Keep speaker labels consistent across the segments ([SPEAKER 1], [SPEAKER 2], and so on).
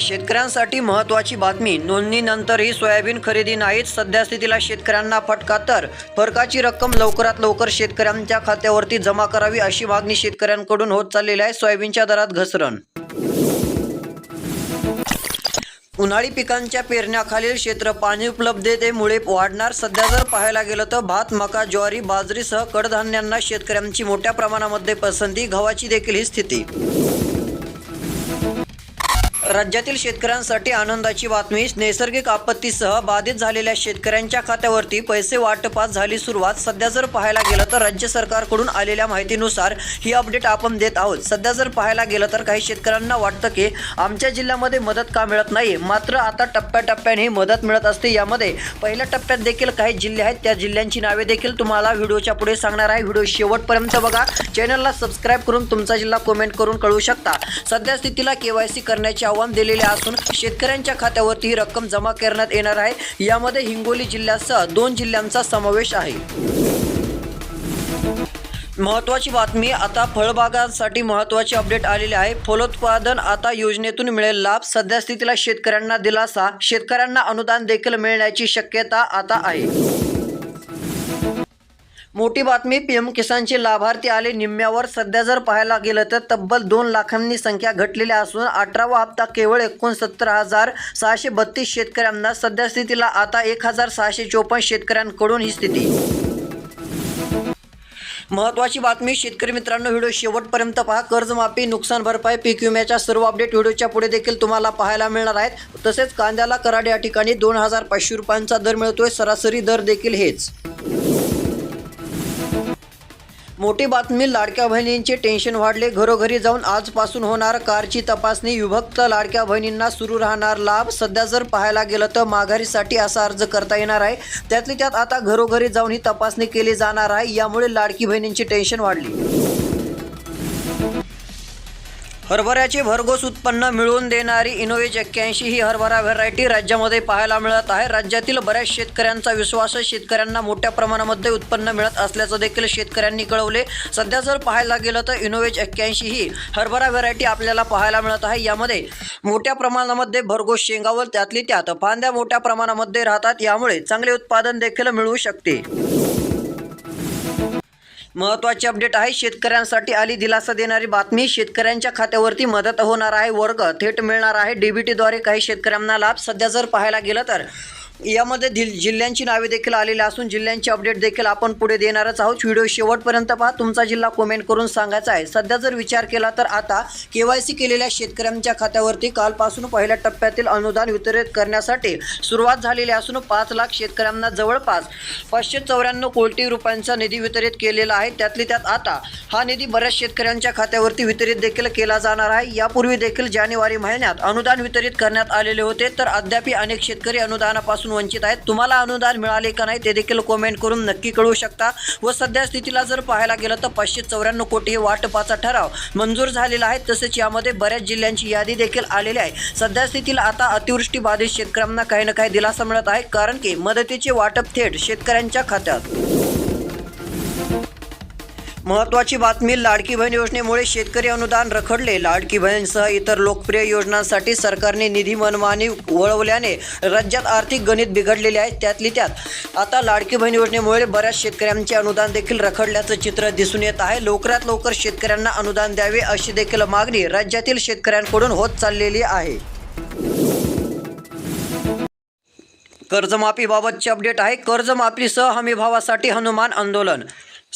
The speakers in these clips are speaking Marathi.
[SPEAKER 1] शेतकऱ्यांसाठी महत्त्वाची बातमी. नोंदणीनंतरही सोयाबीन खरेदी नाहीत. सध्या स्थितीला शेतकऱ्यांना फटका तर. फरकाची रक्कम लवकरात लवकर शेतकऱ्यांच्या खात्यावरती जमा करावी अशी मागणी शेतकऱ्यांकडून होत चाललेली आहे. सोयाबीनच्या दरात घसरण. उन्हाळी पिकांच्या पेरण्याखालील क्षेत्र पाणी उपलब्धतेमुळे वाढणार. सध्या जर पाहायला गेलं तर भात मका ज्वारी बाजरीसह कडधान्यांना शेतकऱ्यांची मोठ्या प्रमाणामध्ये पसंती. गव्हाची देखील ही स्थिती. राज्यातील शेतकऱ्यांसाठी आनंदाची बातमी नैसर्गिक आपत्तीसह बाधित झालेल्या शेतकऱ्यांच्या खात्यावरती पैसे वाटपास झाली सुरुवात. सध्या जर पाहायला गेलं तर राज्य सरकारकडून आलेल्या माहितीनुसार ही अपडेट आपण देत आहोत. सध्या जर पाहायला गेलं तर काही शेतकऱ्यांना वाटतं की आमच्या जिल्ह्यामध्ये मदत का मिळत नाही मात्र आता टप्प्याटप्प्याने ही मदत मिळत असते. यामध्ये पहिल्या टप्प्यात देखील काही जिल्हे आहेत. त्या जिल्ह्यांची नावे देखील तुम्हाला व्हिडिओच्या पुढे सांगणार आहे. व्हिडिओ शेवटपर्यंत बघा. चॅनलला सबस्क्राईब करून तुमचा जिल्हा कमेंट करून कळवू शकता. सध्या स्थितीला केवायसी आवड आव्हान दिलेले असून शेतकऱ्यांच्या खात्यावरती ही रक्कम जमा करण्यात येणार आहे. यामध्ये हिंगोली जिल्ह्यासह दोन जिल्ह्यांचा समावेश आहे. महत्त्वाची बातमी आता फळबागांसाठी महत्त्वाचे अपडेट आलेले आहे. फलोत्पादन आता योजनेतून मिळेल लाभ. सध्यास्थितीला शेतकऱ्यांना दिलासा. शेतकऱ्यांना अनुदान देखील मिळण्याची शक्यता आता आहे. मोठी बातमी पीएम किसानचे लाभार्थी आले निम्म्यावर. सध्या जर पाहायला गेलं तर तब्बल दोन लाखांनी संख्या घटलेली असून अठरावा हप्ता केवळ एकोणसत्तर हजार सहाशे बत्तीस शेतकऱ्यांना. सध्या स्थितीला आता एक हजार सहाशे चोपन्न शेतकऱ्यांकडून ही स्थिती. महत्त्वाची बातमी शेतकरी मित्रांनो व्हिडिओ शेवटपर्यंत पहा. कर्जमाफी नुकसान भरपाई पीक विम्याच्या सर्व अपडेट व्हिडिओच्या पुढे देखील तुम्हाला पाहायला मिळणार आहेत. तसेच कांद्याला कराड या ठिकाणी दोन हजार पाचशे रुपयांचा दर मिळतोय. सरासरी दर देखील हेच. मोठी बातमी लाडक्या बहिणींचे टेन्शन वाढले. घरोघरी जाऊन आजपासून होणार कारची तपासणी. विभक्त लाडक्या बहिणींना सुरू राहणार लाभ. सध्या जर पाहायला गेलं तर माघारीसाठी असा अर्ज करता येणार आहे. त्यातली त्यात आता घरोघरी जाऊन ही तपासणी केली जाणार आहे. यामुळे लाडकी बहिणींची टेन्शन वाढली. हरभऱ्याचे भरघोस उत्पन्न मिळवून देणारी इनोवेज एक्क्याऐंशी ही हरभरा व्हरायटी राज्यामध्ये पाहायला मिळत आहे. राज्यातील बऱ्याच शेतकऱ्यांचा विश्वास शेतकऱ्यांना मोठ्या प्रमाणामध्ये उत्पन्न मिळत असल्याचं देखील शेतकऱ्यांनी कळवले. सध्या जर पाहायला गेलं तर इनोवेज एक्क्याऐंशी ही हरभरा व्हरायटी आपल्याला पाहायला मिळत आहे. यामध्ये मोठ्या प्रमाणामध्ये भरघोस शेंगावर त्यातली त्यात फांद्या मोठ्या प्रमाणामध्ये राहतात. यामुळे चांगले उत्पादन देखील मिळू शकते. महत्त्वाची अपडेट आहे. शेतकऱ्यांसाठी आली दिलासा देणारी बातमी शेतकऱ्यांच्या खात्यावरती मदत होणार आहे. वर्ग थेट मिळणार आहे. डीबीटीद्वारे काही शेतकऱ्यांना लाभ सध्या जर पाहायला गेलं तर. यामध्ये दिल जिल्ह्यांची नावे देखील आलेली असून जिल्ह्यांची अपडेट देखील आपण पुढे देणारच आहोत. व्हिडिओ शेवटपर्यंत पहा. तुमचा जिल्हा कमेंट करून सांगायचा आहे. सध्या जर विचार केला तर आता के वाय सी केलेल्या शेतकऱ्यांच्या खात्यावरती कालपासून पहिल्या टप्प्यातील अनुदान वितरित करण्यासाठी सुरुवात झालेली असून पाच लाख शेतकऱ्यांना जवळपास पाचशे चौऱ्याण्णव कोटी रुपयांचा निधी वितरित केलेला आहे. त्यातली त्यात आता हा निधी बऱ्याच शेतकऱ्यांच्या खात्यावरती वितरित देखील केला जाणार आहे. यापूर्वी देखील जानेवारी महिन्यात अनुदान वितरित करण्यात आलेले होते. तर अद्याप अनेक शेतकरी अनुदानापासून वंचित आहेत. तुम्हाला अनुदान मिळाले का नाही ते देखील कॉमेंट करून नक्की कळवू शकता. व सध्या स्थितीला जर पाहायला गेलं तर पाचशे चौऱ्याण्णव कोटी हे वाटपाचा ठराव मंजूर झालेला आहे. तसेच यामध्ये बऱ्याच जिल्ह्यांची यादी देखील आलेली आहे. सध्या स्थितीला आता अतिवृष्टी बाधित शेतकऱ्यांना काही ना काही दिलासा मिळत आहे. कारण की मदतीचे वाटप थेट शेतकऱ्यांच्या खात्यात. महत्त्वाची बातमी लाडकी बहीण योजनेमुळे शेतकरी अनुदान रखडले. लाडकी बहीणसह इतर लोकप्रिय योजनांसाठी सरकारने निधी मनमानी वळवल्याने राज्यात आर्थिक गणित बिघडलेले आहे. त्यातली त्यात आता लाडकी बहीण योजनेमुळे बऱ्याच शेतकऱ्यांचे अनुदान देखील रखडल्याचं चित्र दिसून येत आहे. लवकरात लवकर शेतकऱ्यांना अनुदान द्यावे अशी देखील मागणी राज्यातील शेतकऱ्यांकडून होत चाललेली आहे. कर्जमाफीबाबतचे अपडेट आहे. कर्जमाफीसह हमीभावासाठी हनुमान आंदोलन.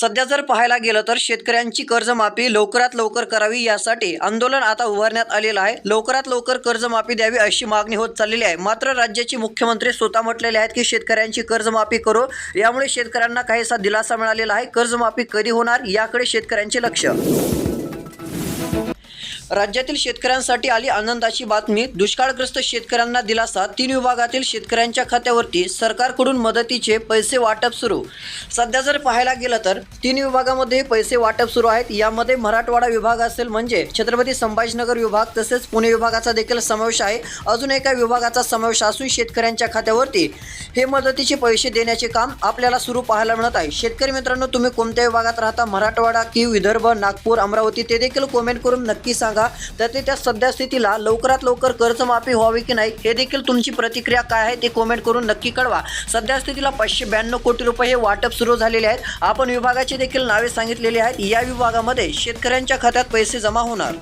[SPEAKER 1] सध्या जर पाहायला गेलं तर शेतकऱ्यांची कर्जमाफी लवकरात लवकर करावी यासाठी आंदोलन आता उभारण्यात आलेलं आहे. लवकरात लवकर कर्जमाफी द्यावी अशी मागणी होत चाललेली आहे. मात्र राज्याचे मुख्यमंत्री स्वतः म्हटलेले आहेत की शेतकऱ्यांची कर्जमाफी करू. यामुळे शेतकऱ्यांना काहीसा दिलासा मिळालेला आहे. कर्जमाफी कधी होणार याकडे शेतकऱ्यांचे लक्ष. राज्यातील शेतकऱ्यांसाठी आली आनंदाची बातमी दुष्काळग्रस्त शेतकऱ्यांना दिलासा तीन विभागातील शेतकऱ्यांच्या खात्यावरती सरकारकडून मदतीचे पैसे वाटप सुरू. सध्या जर पाहायला गेलं तर तीन विभागामध्ये पैसे वाटप सुरू आहेत. यामध्ये मराठवाडा विभाग असेल म्हणजे छत्रपती संभाजीनगर विभाग तसेच पुणे विभागाचा देखील समावेश आहे. अजून एका विभागाचा समावेश असून शेतकऱ्यांच्या खात्यावरती हे मदतीचे पैसे देण्याचे काम आपल्याला सुरू पाहायला मिळत आहे. शेतकरी मित्रांनो तुम्ही कोणत्या विभागात राहता? मराठवाडा की विदर्भ नागपूर अमरावती? ते देखील कमेंट करून नक्की सांगा. का तर ते त्या सद्यस्थितीला लवकरात लवकर कर्जमाफी व्हावी की नाही हे देखील तुमची प्रतिक्रिया काय आहे ते कमेंट करून नक्की कळवा. सद्यस्थितीला पाचशे ब्याण्णव कोटी रुपये हे वाटप सुरू झालेले आहेत. आपण विभागाची देखील नावे सांगितलेली आहेत. या विभागामध्ये शेतकऱ्यांच्या खात्यात पैसे जमा होणार.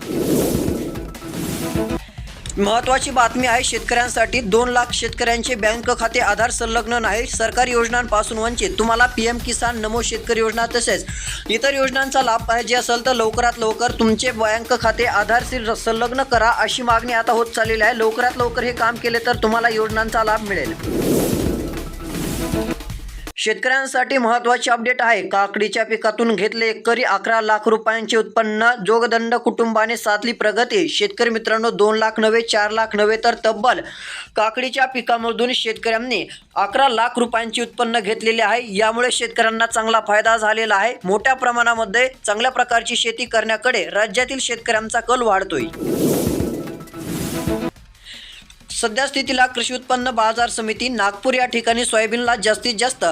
[SPEAKER 1] महत्वाची बातमी आहे शेतकऱ्यांसाठी दोन लाख शेतकऱ्यांचे बँक खाते आधार संलग्न नाही सरकारी योजनांपासून वंचित. तुम्हाला पी एम किसान नमो शेतकरी योजना तसेच इतर योजनांचा लाभ पाहिजे असेल तर लवकरात लवकर तुमचे बँक खाते आधारशी संलग्न करा अशी मागणी आता होत चाललेली आहे. लवकरात लवकर हे काम केले तर तुम्हाला योजनांचा लाभ मिळेल. शेतकऱ्यांसाठी महत्त्वाची अपडेट आहे. काकडीच्या पिकातून घेतले एकरी अकरा लाख रुपयांचे उत्पन्न. जोगदंड कुटुंबाने साधली प्रगती. शेतकरी मित्रांनो दोन लाख नव्हे चार लाख नव्हे तर तब्बल काकडीच्या पिकामधून शेतकऱ्यांनी अकरा लाख रुपयांचे उत्पन्न घेतलेले आहे. यामुळे शेतकऱ्यांना चांगला फायदा झालेला आहे. मोठ्या प्रमाणामध्ये चांगल्या प्रकारची शेती करण्याकडे राज्यातील शेतकऱ्यांचा कल वाढतोय. सध्या स्थितीला कृषी उत्पन्न बाजार समिती नागपूर या ठिकाणी सोयाबीनला जास्तीत जास्त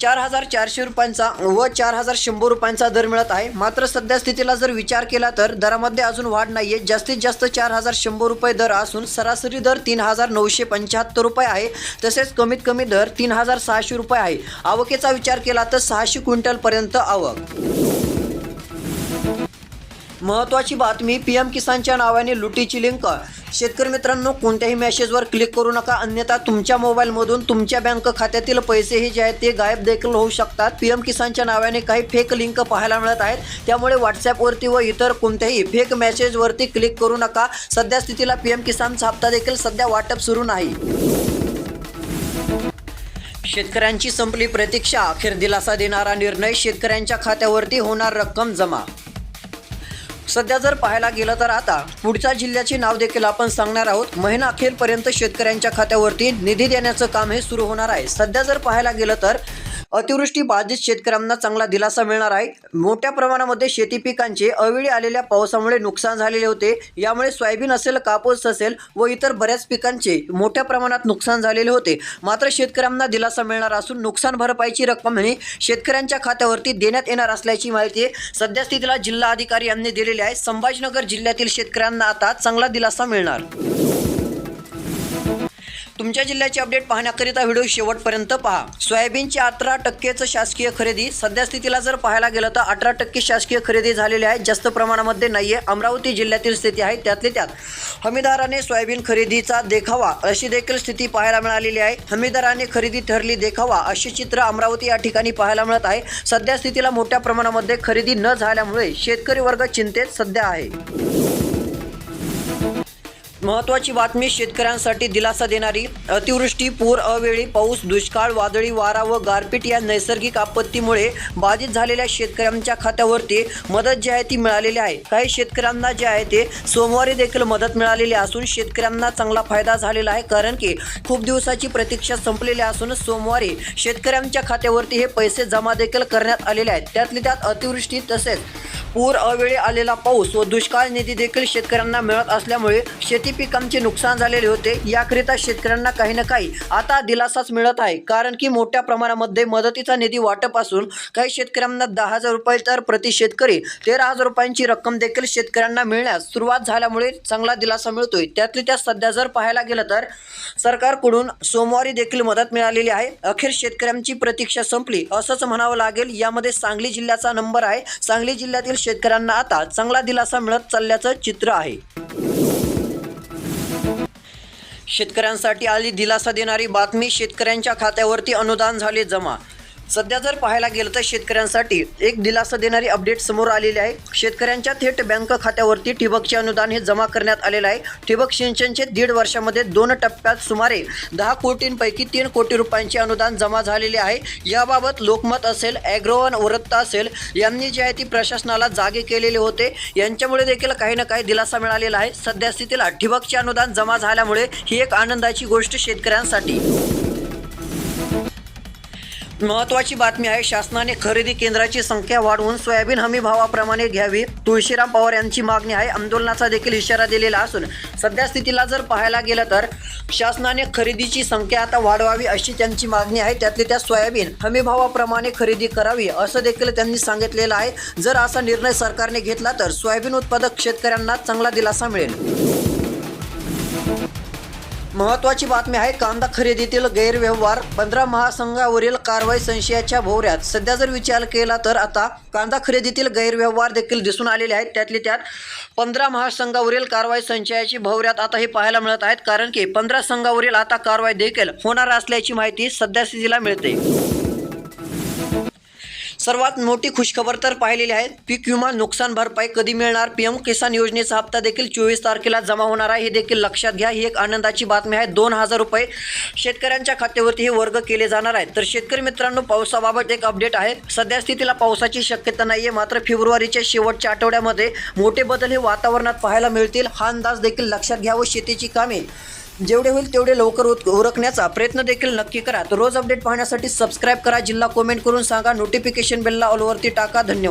[SPEAKER 1] चार हजार चारशे रुपयांचा व चार हजार शंभर रुपयांचा दर मिळत आहे. मात्र सध्या स्थितीला जर विचार केला तर दरामध्ये अजून वाढ नाही आहे जास्तीत जास्त चार हजार शंभर रुपये दर असून सरासरी दर तीन हजार नऊशे पंच्याहत्तर रुपये आहे. तसेच कमीत कमी दर तीन हजार सहाशे रुपये आहे. आवकेचा विचार केला तर सहाशे क्विंटलपर्यंत आवक. महत्त्वाची बातमी पी एम किसानच्या नावाने लुटीची लिंक. शेतकरी मित्रांनो कोणत्याही मेसेजवर क्लिक करू नका. अन्यथा तुमच्या मोबाईलमधून तुमच्या बँक खात्यातील पैसेही जे आहेत ते गायब देखील होऊ शकतात. पी एम किसानच्या नावाने काही फेक लिंक पाहायला मिळत आहेत. त्यामुळे व्हॉट्सॲपवरती व इतर कोणत्याही फेक मेसेजवरती क्लिक करू नका. सध्या स्थितीला पी एम किसानचा हप्ता देखील सध्या वाटप सुरू नाही. शेतकऱ्यांची संपली प्रतीक्षा. अखेर दिलासा देणारा निर्णय शेतकऱ्यांच्या खात्यावरती होणार रक्कम जमा. सध्या जर पाहायला गेलं तर आता पुढच्या जिल्ह्याचे नाव देखील आपण सांगणार आहोत. महिना अखेरपर्यंत शेतकऱ्यांच्या खात्यावरती निधी देण्याचं काम हे सुरू होणार आहे. सध्या जर पाहायला गेलं तर अतिवृष्टी बाधित शेतकऱ्यांना चांगला दिलासा मिळणार आहे. मोठ्या प्रमाणामध्ये शेती पिकांचे अवेळी आलेल्या पावसामुळे नुकसान झालेले होते. यामुळे सोयाबीन असेल कापूस असेल व इतर बऱ्याच पिकांचे मोठ्या प्रमाणात नुकसान झालेले होते. मात्र शेतकऱ्यांना दिलासा मिळणार असून नुकसान भरपाईची रक्कम ही शेतकऱ्यांच्या खात्यावरती देण्यात येणार असल्याची माहिती सध्या स्थितीला जिल्हा अधिकारी यांनी दिलेली आहे. संभाजीनगर जिल्ह्यातील शेतकऱ्यांना आता चांगला दिलासा मिळणार. तुमच्या जिल्ह्याचे अपडेट पाहण्याकरिता व्हिडिओ शेवटपर्यंत पहा. सोयाबीनची अठरा टक्केचं शासकीय खरेदी. सध्या स्थितीला जर पाहायला गेलं तर अठरा टक्के शासकीय खरेदी झालेली आहे. जास्त प्रमाणामध्ये नाही आहे अमरावती जिल्ह्यातील स्थिती आहे. त्यातले त्यात हमीदाराने सोयाबीन खरेदीचा देखावा अशी देखील स्थिती पाहायला मिळालेली आहे. हमीदाराने खरेदी ठरली देखावा अशी चित्र अमरावती या ठिकाणी पाहायला मिळत आहे. सध्या स्थितीला मोठ्या प्रमाणामध्ये खरेदी न झाल्यामुळे शेतकरी वर्ग चिंतेत सध्या आहे. महत्त्वाची बातमी शेतकऱ्यांसाठी दिलासा देणारी अतिवृष्टी पूर अवेळी पाऊस दुष्काळ वादळी वारा व गारपीट या नैसर्गिक आपत्तीमुळे बाधित झालेल्या शेतकऱ्यांच्या खात्यावरती मदत जी आहे ती मिळालेली आहे. काही शेतकऱ्यांना जे आहे ते सोमवारी देखील मदत मिळालेली असून शेतकऱ्यांना चांगला फायदा झालेला आहे कारण की खूप दिवसाची प्रतीक्षा संपलेली असून सोमवारी शेतकऱ्यांच्या खात्यावरती हे पैसे जमा देखील करण्यात आलेले आहेत. त्यातले त्यात अतिवृष्टी तसेच पूर अवेळी आलेला पाऊस व दुष्काळ निधी देखील शेतकऱ्यांना मिळत असल्यामुळे शेती पिकांचे नुकसान झालेले होते. याकरिता शेतकऱ्यांना काही ना काही आता दिलासाच मिळत आहे. कारण की मोठ्या प्रमाणामध्ये मदतीचा निधी वाटप असून काही शेतकऱ्यांना दहा हजार रुपये तर प्रति शेतकरी तेरा हजार रुपयांची रक्कम देखील शेतकऱ्यांना मिळण्यास सुरुवात झाल्यामुळे चांगला दिलासा मिळतोय. त्यातली त्यात सध्या जर पाहायला गेलं तर सरकारकडून सोमवारी देखील मदत मिळालेली आहे. अखेर शेतकऱ्यांची प्रतीक्षा संपली असंच म्हणावं लागेल. यामध्ये सांगली जिल्ह्याचा नंबर आहे. सांगली जिल्ह्यातील शेतकऱ्यांना आता चांगला दिलासा मिळत चालल्याचं चित्र आहे. शेतकऱ्यांसाठी आली दिलासा देणारी बातमी शेतकऱ्यांच्या खात्यावरती अनुदान झाले जमा. सध्या जर पाहायला गेलं तर शेतकऱ्यांसाठी एक दिलासा देणारी अपडेट समोर आलेली आहे. शेतकऱ्यांच्या थेट बँक खात्यावरती ठिबकचे अनुदान हे जमा करण्यात आलेलं आहे. ठिबक सिंचनचे दीड वर्षामध्ये दोन टप्प्यात सुमारे दहा कोटींपैकी तीन कोटी रुपयांचे अनुदान जमा झालेले आहे. याबाबत लोकमत असेल ॲग्रोवन वृत्त असेल यांनी जे आहे ती प्रशासनाला जागे केलेले होते. यांच्यामुळे देखील काही ना काही दिलासा मिळालेला आहे. सध्या स्थितीला ठिबकचे अनुदान जमा झाल्यामुळे ही एक आनंदाची गोष्ट शेतकऱ्यांसाठी. महत्वाची बातमी आहे शासनाने खरेदी केंद्राची संख्या वाढवून सोयाबीन हमी भावाप्रमाणे घ्यावी. तुळशीराम पवार यांची मागणी आहे आंदोलनाचा देखील इशारा दिलेला असून सध्या स्थितीला जर पाहायला गेलं तर शासनाने खरेदीची संख्या आता वाढवावी अशी त्यांची मागणी आहे. त्यातली त्या सोयाबीन हमी भावाप्रमाणे खरेदी करावी असं देखील त्यांनी सांगितलेलं आहे. जर असा निर्णय सरकारने घेतला तर सोयाबीन उत्पादक शेतकऱ्यांना चांगला दिलासा मिळेल. महत्वाची बातमी आहे कांदा खरेदीतील गैरव्यवहार. पंधरा महासंघावरील कारवाई संशयाच्या भोवऱ्यात. सध्या जर विचार केला तर आता कांदा खरेदीतील गैरव्यवहार देखील दिसून आलेले आहेत. त्यातले त्यात पंधरा महासंघावरील कारवाई संशयाची भोवऱ्यात आता हे पाहायला मिळत आहेत. कारण की पंधरा संघावरील आता कारवाई देखील होणार असल्याची माहिती सध्या स्थितीला मिळते. सर्वात मोठी खुशखबर तर पाहिलेली आहे. पीक विमा नुकसान भरपाई कधी मिळणार? पीएम किसान योजनेचा हप्ता देखील चोवीस तारखेला जमा होणार आहे. हे देखील लक्षात घ्या. ही एक आनंदाची बातमी आहे. दोन हजार रुपये शेतकऱ्यांच्या खात्यावरती हे वर्ग केले जाणार आहेत. तर शेतकरी मित्रांनो पावसाबाबत एक अपडेट आहे. सध्या स्थितीला पावसाची शक्यता नाही आहे मात्र फेब्रुवारीच्या शेवटच्या आठवड्यामध्ये मोठे बदल हे वातावरणात पाहायला मिळतील. हा अंदाज देखील लक्षात घ्या व शेतीची कामे. जेवढे होईल तेवढे लवकर उरकण्याचा प्रयत्न देखील नक्की करा. तर रोज अपडेट पाहण्यासाठी सबस्क्राईब करा जिल्हा कमेंट करून सांगा नोटिफिकेशन बेलला ऑलवरती टाका. धन्यवाद.